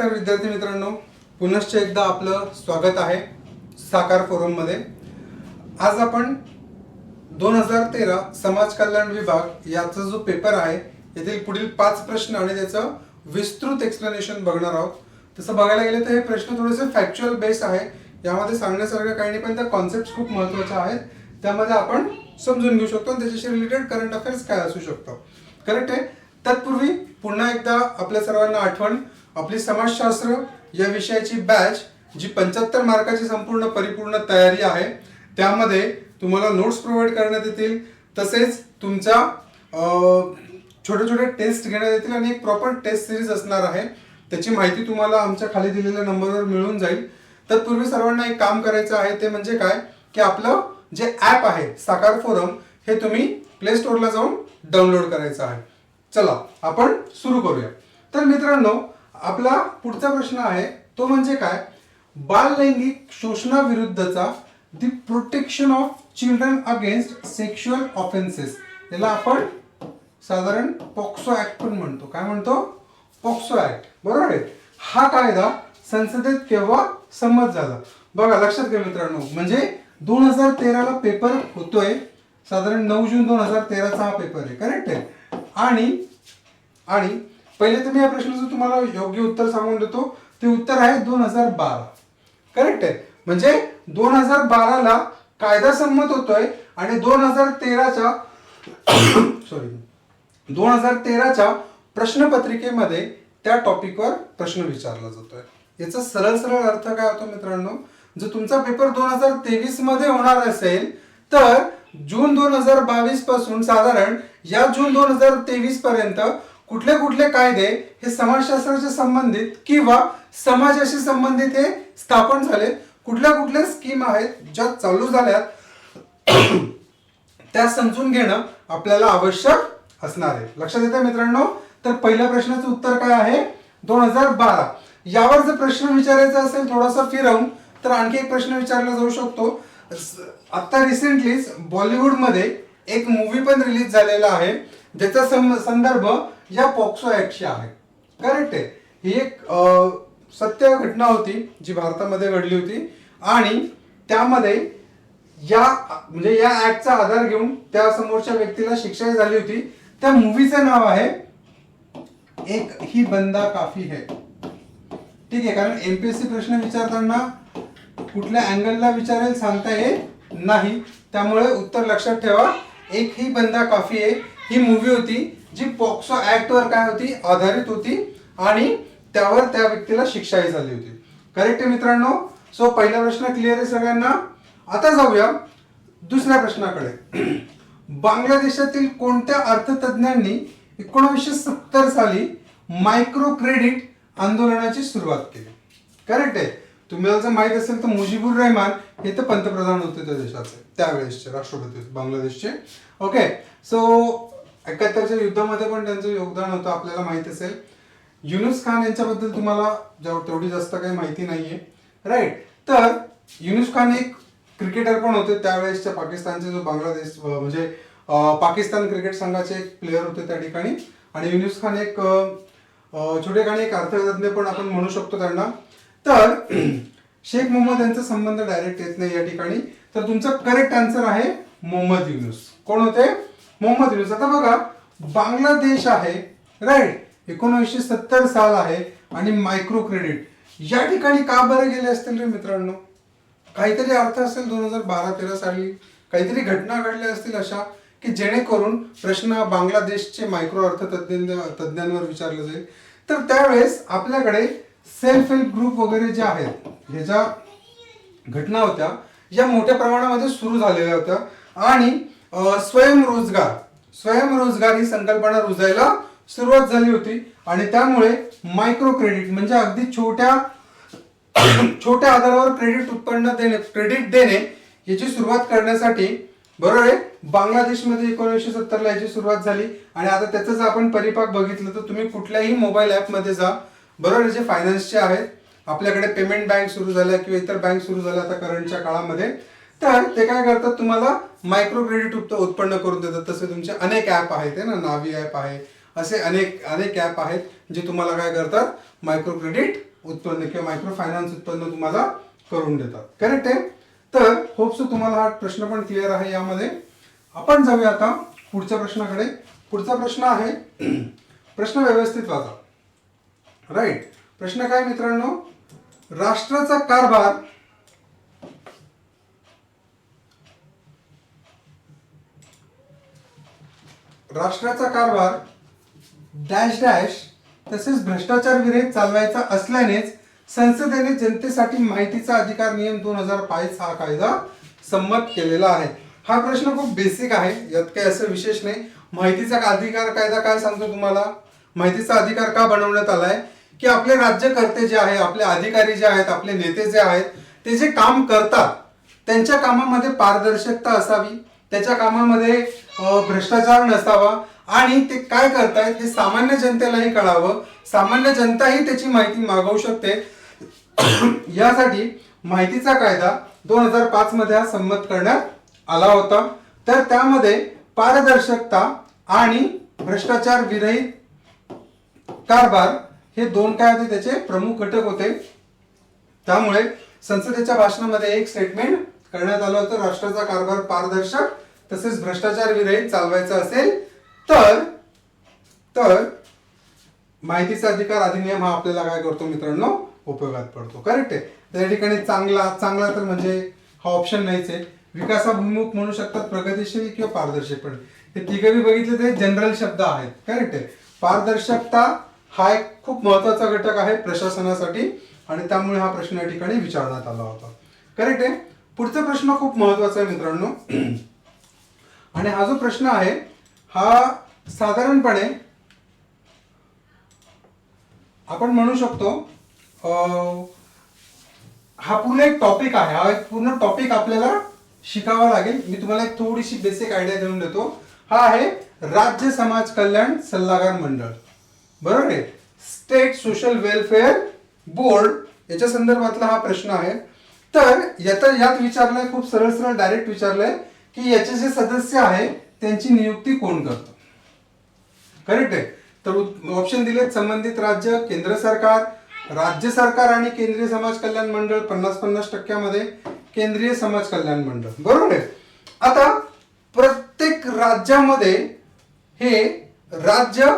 नमस्कार विद्यार्थी मित्रांनो. पुनश्च एकदा आपलं स्वागत आहे साकार फोरममध्ये आज आपण दोन हजार तेरा समाज कल्याण विभाग याचा जो पेपर आहे येथील पुढील पाच प्रश्न आणि त्याचं विस्तृत एक्सप्लेनेशन बघणार आहोत. तसं बघायला गेलं तर हे प्रश्न थोडेसे फॅक्च्युअल बेस्ड आहे. यामध्ये सांगण्यासारखं काही नाही पण त्या कॉन्सेप्ट खूप महत्त्वाच्या आहेत. त्यामध्ये आपण समजून घेऊ शकतो आणि त्याच्याशी रिलेटेड करंट अफेअर्स काय असू शकतो. करेक्ट आहे? तत्पूर्वी पुन्हा एकदा आपल्या सर्वांना आठवण आपली समाजशास्त्र या विषयाची बॅच जी पंच्याहत्तर मार्काची संपूर्ण परिपूर्ण तयारी आहे त्यामध्ये तुम्हाला नोट्स प्रोव्हाइड करण्यात येतील. तसेच तुमच्या छोटे छोटे टेस्ट घेण्यात येतील आणि एक प्रॉपर टेस्ट सिरीज असणार आहे. त्याची माहिती तुम्हाला आमच्या खाली दिलेल्या नंबरवर मिळून जाईल. तत्पूर्वी सर्वांना एक काम करायचं आहे ते म्हणजे काय? की आपलं जे ॲप आहे साकार फोरम हे तुम्ही प्ले स्टोअरला जाऊन डाउनलोड करायचं आहे. चला आपण सुरू करूया. तर मित्रांनो आपला पुढचा प्रश्न आहे तो म्हणजे काय? बाललैंगिक शोषणाविरुद्धचा the protection of children against sexual offences याला आपण साधारण पॉक्सो ऍक्ट पण म्हणतो. काय म्हणतो? POCSO Act. बरोबर आहे? हा कायदा संसदेत केव्हा संमत झाला? बघा लक्षात घ्या मित्रांनो. म्हणजे दोन हजार तेराला पेपर होतोय. साधारण नऊ जून दोन हजार तेराचा हा पेपर आहे. करेक्ट आहे? आणि आणि पहिले तर मी या प्रश्नाचं तुम्हाला योग्य उत्तर सांगून देतो. ते उत्तर आहे दोन हजार बारा. करेक्ट आहे. म्हणजे दोन हजार बाराला कायदा संमत होतोय आणि दोन हजार तेराच्या सॉरी दोन हजार तेराच्या प्रश्नपत्रिकेमध्ये त्या टॉपिकवर प्रश्न विचारला जातोय. याचा सरळ सरळ अर्थ काय होतो मित्रांनो? जर तुमचा पेपर दोन हजार तेवीसमध्ये होणार असेल तर जून दोन हजार बावीसपासून साधारण या जून दोन हजार तेवीस पर्यंत कुठले कुठले कायदे हे समाजशास्त्राशी संबंधित किंवा समाजाशी संबंधित हे स्थापन झाले कुठल्या कुठल्या स्कीम आहेत ज्या चालू झाल्यात त्या समजून घेणं आपल्याला आवश्यक असणार आहे. लक्षात येते मित्रांनो? तर पहिल्या प्रश्नाचं उत्तर काय आहे? दोन हजार बारा. यावर जर प्रश्न विचारायचा असेल थोडासा फिरवून तर आणखी एक प्रश्न विचारला जाऊ शकतो. आता रिसेंटलीच बॉलिवूडमध्ये एक मूवी पण रिलीज झालेला आहे. ज्याचा संदर्भ या पॉक्सो ऍक्टशी आहे. करेक्ट आहे. ही एक सत्य घटना होती जी भारतामध्ये घडली होती. आणि त्यामध्ये या म्हणजे या ऍक्टचा आधार घेऊन त्या समोरच्या व्यक्तीला शिक्षा झाली होती. त्या मूवीचं नाव आहे एक ही बंदा काफी है. ठीक आहे कारण एमपीएससी प्रश्न विचारताना कुठल्या अँगलला विचारेल सांगता येत नाही. त्यामुळे उत्तर लक्षात ठेवा. एक ही बंदा काफी आहे ही मूवी होती. जी पॉक्सो ऍक्टवर काय होती? आधारित होती आणि त्यावर त्या व्यक्तीला शिक्षाही झाली होती. करेक्ट आहे मित्रांनो? सो पहिला प्रश्न क्लिअर आहे सगळ्यांना. आता जाऊया दुसऱ्या प्रश्नाकडे. बांगलादेशातील कोणत्या अर्थतज्ञांनी एकोणीसशे सत्तर साली मायक्रो क्रेडिट आंदोलनाची सुरुवात केली? करेक्ट आहे. तुम्हाला जर माहीत असेल तर मुजीबुर रहमान हे तर पंतप्रधान होते त्या देशाचे त्यावेळेसचे राष्ट्रपती होते बांगलादेशचे. ओके सो एकाहत्तरच्या युद्धामध्ये पण त्यांचं योगदान होतं आपल्याला माहीत असेल. युनुस खान यांच्याबद्दल तुम्हाला तेवढी जास्त काही माहिती नाहीये. राईट तर युनुस खान एक क्रिकेटर पण होते त्यावेळेसच्या पाकिस्तानचे जो बांगलादेश म्हणजे पाकिस्तान क्रिकेट संघाचे एक प्लेअर होते त्या ठिकाणी. आणि युनुस खान एक छोटे खाणी एक अर्थतज्ञ पण आपण म्हणू शकतो त्यांना. तर शेख मोहम्मद यांचा संबंध डायरेक्ट येत नाही या ठिकाणी. तर तुमचं करेक्ट आन्सर आहे मोहम्मद युनुस. कोण होते? मोहम्मद युनुस आता बघा बांगलादेश आहे राईट एकोणीसशे सत्तर साल आहे आणि मायक्रो क्रेडिट या ठिकाणी का बरं गेले असतील रे मित्रांनो? काहीतरी अर्थ असेल दोन हजार बारा तेरा साली. काहीतरी घटना घडल्या असतील अशा की जेणेकरून प्रश्न बांगलादेशचे मायक्रो अर्थतज्ञ तज्ज्ञांवर विचारला जाईल. तर त्यावेळेस आपल्याकडे सेल्फ हेल्प ग्रुप वगैरे जे आहेत ह्या ज्या घटना होत्या या मोठ्या प्रमाणामध्ये सुरू झालेल्या होत्या. आणि स्वयंरोजगार स्वयंरोजगार ही संकल्पना रुजायला सुरुवात झाली होती आणि त्यामुळे मायक्रो क्रेडिट म्हणजे अगदी छोट्या छोट्या आधारावर क्रेडिट उत्पन्न देणे क्रेडिट देणे याची सुरुवात करण्यासाठी बरोबर आहे? बांगलादेशमध्ये एकोणीसशे सत्तरला याची सुरुवात झाली आणि आता त्याचा जर आपण परिपाक बघितलं तर तुम्ही कुठल्याही मोबाईल ॲपमध्ये जा. बरोबर आहे, जे फायनान्सचे आहेत. आपल्याकडे पेमेंट बँक सुरू झाल्या किंवा इतर बँक सुरू झाल्या आता करंटच्या काळामध्ये. तर ते काय करतात तुम्हाला मायक्रो क्रेडिट उत्पन्न करून देतात. तसे तुमचे अनेक ॲप आहेत ना? नावी ॲप आहे. असे अनेक अनेक ॲप आहेत जे तुम्हाला काय करतात? मायक्रो क्रेडिट उत्पन्न किंवा मायक्रो फायनान्स उत्पन्न तुम्हाला करून देतात. करेक्ट आहे? तर होपसो तुम्हाला हा प्रश्न पण क्लिअर आहे यामध्ये. आपण जाऊया आता पुढच्या प्रश्नाकडे. पुढचा प्रश्न आहे प्रश्न व्यवस्थित वाचा. राईट प्रश्न काय मित्रांनो? राष्ट्राचा कारभार राष्ट्राचा कारभार डॅश डॅश तसेच भ्रष्टाचार विरहित चालवायचा असल्यानेच संसदेने जनतेसाठी माहितीचा अधिकार नियम दोन हजार पाच हा कायदा संमत केलेला आहे. हा प्रश्न खूप बेसिक आहे. यात काही असं विशेष नाही. माहितीचा अधिकार कायदा काय सांगतो तुम्हाला? माहितीचा अधिकार का बनवण्यात आलाय? की आपले राज्यकर्ते जे आहे आपले अधिकारी जे आहेत आपले नेते जे आहेत ते जे काम करतात त्यांच्या कामामध्ये पारदर्शकता असावी. त्याच्या कामामध्ये भ्रष्टाचार नसावा आणि ते काय करतायत हे सामान्य जनतेलाही कळावं. सामान्य जनताही त्याची माहिती मागवू शकते. यासाठी माहितीचा कायदा दोन हजार पाच मध्ये हा संमत करण्यात आला होता. तर त्यामध्ये पारदर्शकता आणि भ्रष्टाचार विरहित कारभार हे दोन काय होते? त्याचे प्रमुख घटक होते. त्यामुळे संसदेच्या भाषणामध्ये एक स्टेटमेंट करण्यात आलं होतं. राष्ट्राचा कारभार पारदर्शक तसेच भ्रष्टाचार विरहित चालवायचा असेल तर तर माहितीचा अधिकार अधिनियम हा आपल्याला काय करतो मित्रांनो? उपयोगात पडतो. करेक्ट आहे. त्या ठिकाणी चांगला चांगला तर म्हणजे हा ऑप्शन नाहीच आहे. विकासाभिमुख म्हणू शकतात प्रगतीशील किंवा पारदर्शकपणे हे तिघही बघितले ते जनरल शब्द आहेत. करेक्ट आहे. पारदर्शकता हा एक खूप महत्त्वाचा घटक आहे प्रशासनासाठी आणि त्यामुळे हा प्रश्न या ठिकाणी विचारण्यात आला होता. करेक्ट आहे? पुढचा प्रश्न खूप महत्त्वाचा आहे मित्रांनो. आणि हा जो प्रश्न आहे हा साधारणपणे आपण म्हणू शकतो हा पूर्ण एक टॉपिक आहे. हा एक पूर्ण टॉपिक आपल्याला शिकावा लागेल. मी तुम्हाला एक थोडीशी बेसिक आयडिया देऊन देतो. हा आहे राज्य समाज कल्याण सल्लागार मंडळ. बरोबर आहे? स्टेट सोशल वेलफेअर बोर्ड याच्या संदर्भातला हा प्रश्न आहे. तर यात यात विचारलंय खूप सरळ सरळ डायरेक्ट विचारलंय की याचे जे सदस्य आहे त्यांची नियुक्ती कोण करतो? करेक्ट आहे? तर ऑप्शन दिलेत संबंधित राज्य केंद्र सरकार राज्य सरकार आणि केंद्रीय समाज कल्याण मंडळ पन्नास पन्नास टक्क्यामध्ये केंद्रीय समाज कल्याण मंडळ. बरोबर आहे? आता प्रत्येक राज्यामध्ये हे राज्य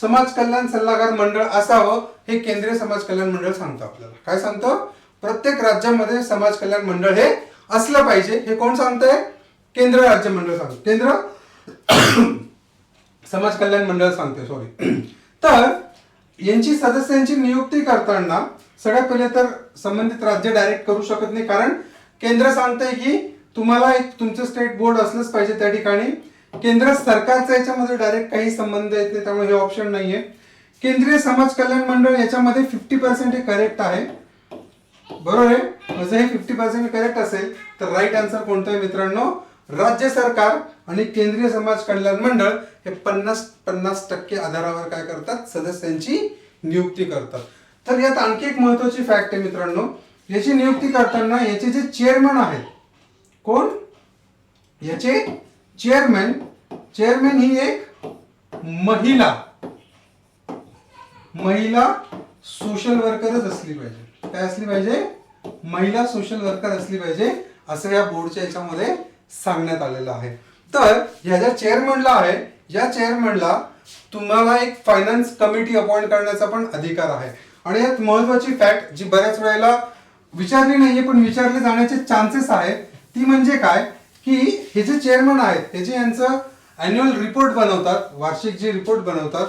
समाज कल्याण सल्लागार मंडळ असावं हे केंद्रीय समाज कल्याण मंडळ सांगतं आपल्याला. काय सांगतं? प्रत्येक राज्यामध्ये समाज कल्याण मंडळ हे असलं पाहिजे. हे कोण सांगतंय? केंद्र राज्य मंडळ सांगतं केंद्र समाज कल्याण मंडळ सांगते सॉरी तर यांची सदस्यांची नियुक्ती करताना सगळ्यात पहिले तर संबंधित राज्य डायरेक्ट करू शकत नाही. कारण केंद्र सांगतंय की तुम्हाला एक तुमचं स्टेट बोर्ड असलंच पाहिजे त्या ठिकाणी. केंद्र सरकारचा याच्यामध्ये डायरेक्ट काही संबंध येत नाही त्यामुळे हे ऑप्शन नाहीये. केंद्रीय समाज कल्याण मंडळ याच्यामध्ये फिफ्टी पर्सेंट हे करेक्ट आहे. बरोबर आहे? म्हणजे हे फिफ्टी पर्सेंट करेक्ट असेल तर राईट आन्सर कोणतं आहे मित्रांनो? राज्य सरकार आणि केंद्रीय समाज कल्याण मंडळ हे पन्नास पन्नास टक्के आधारावर काय करतात? सदस्यांची नियुक्ती करतात. तर यात आणखी एक महत्वाची फॅक्ट आहे मित्रांनो. याची नियुक्ती करताना याचे जे चेअरमन आहेत कोण? याचे चेअरमॅन चेअरमॅन ही एक महिला. महिला सोशल वर्करच असली पाहिजे. काय असली पाहिजे? महिला सोशल वर्कर असली पाहिजे असं या बोर्डच्या याच्यामध्ये सांगण्यात आलेलं आहे. तर ह्या ज्या चेअरमनला आहे या चेअरमनला तुम्हाला एक फायनान्स कमिटी अपॉइंट करण्याचा पण अधिकार आहे. आणि यात महत्वाची फॅक्ट जी बऱ्याच वेळेला विचारली नाहीये पण विचारले जाण्याचे चान्सेस आहेत ती म्हणजे काय? की हे जे चेअरमन आहेत हे जे यांचं अॅन्युअल रिपोर्ट बनवतात वार्षिक जे रिपोर्ट बनवतात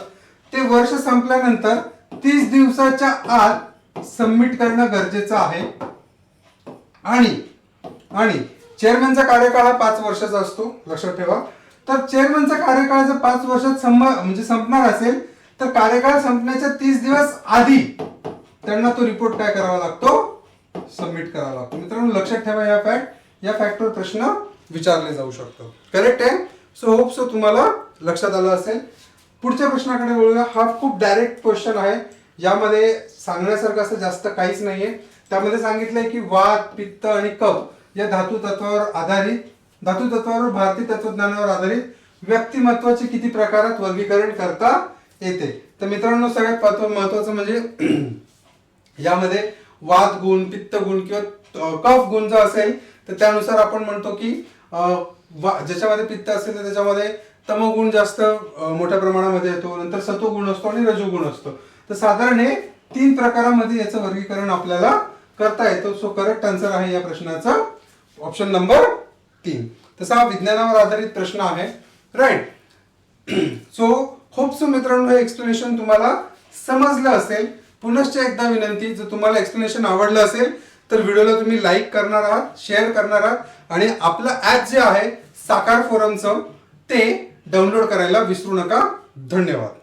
ते वर्ष संपल्यानंतर तीस दिवसाच्या आत सबमिट करणं गरजेचं आहे. आणि आणि चेअरमनचा कार्यकाळ हा पाच वर्षाचा असतो लक्षात ठेवा. तर चेअरमनचा कार्यकाळ जर पाच वर्षात संम म्हणजे संपणार असेल तर कार्यकाळ संपण्याच्या तीस दिवस आधी त्यांना तो रिपोर्ट काय करावा लागतो? सबमिट करावा लागतो. मित्रांनो लक्षात ठेवा या फॅक्ट या फॅक्टवर प्रश्न विचारले जाऊ शकतो करेक्ट आहे? सो होप सो तुम्हाला लक्षात आलं असेल. पुढच्या प्रश्नाकडे वळूया. हा खूप डायरेक्ट क्वेश्चन आहे. यामध्ये सांगण्यासारखं असं जास्त काहीच नाहीये. त्यामध्ये सांगितलंय की वात पित्त आणि कफ या धातू तत्वावर आधारित धातू तत्वावर भारतीय तत्वज्ञानावर आधारित व्यक्तिमत्वाचे किती प्रकारात वर्गीकरण करता येते? तर मित्रांनो सगळ्यात महत्वाचं म्हणजे यामध्ये वात गुण पित्त गुण किंवा कफ गुण जर असेल तर त्यानुसार आपण म्हणतो की वा- ज्याच्यामध्ये पित्त असेल तर त्याच्यामध्ये तमगुण जास्त मोठ्या प्रमाणामध्ये येतो. नंतर सत्वगुण असतो आणि रजोगुण असतो. तर साधारण हे तीन प्रकारामध्ये याचं वर्गीकरण आपल्याला करता येतो. सो करेक्ट आन्सर आहे या प्रश्नाचा. ऑप्शन नंबर तीन. तसा हा विज्ञानावर आधारित प्रश्न आहे. राईट सो होप सो मित्रांनो हे एक्सप्लेनेशन तुम्हाला समजलं असेल. पुनश्च एकदा विनंती जर तुम्हाला एक्सप्लेनेशन आवडलं असेल तर व्हिडिओला तुम्ही लाईक करणार आहात शेअर करणार आहात आणि आपलं ॲप जे आहे साकार फोरमचं ते डाउनलोड करायला विसरू नका. धन्यवाद.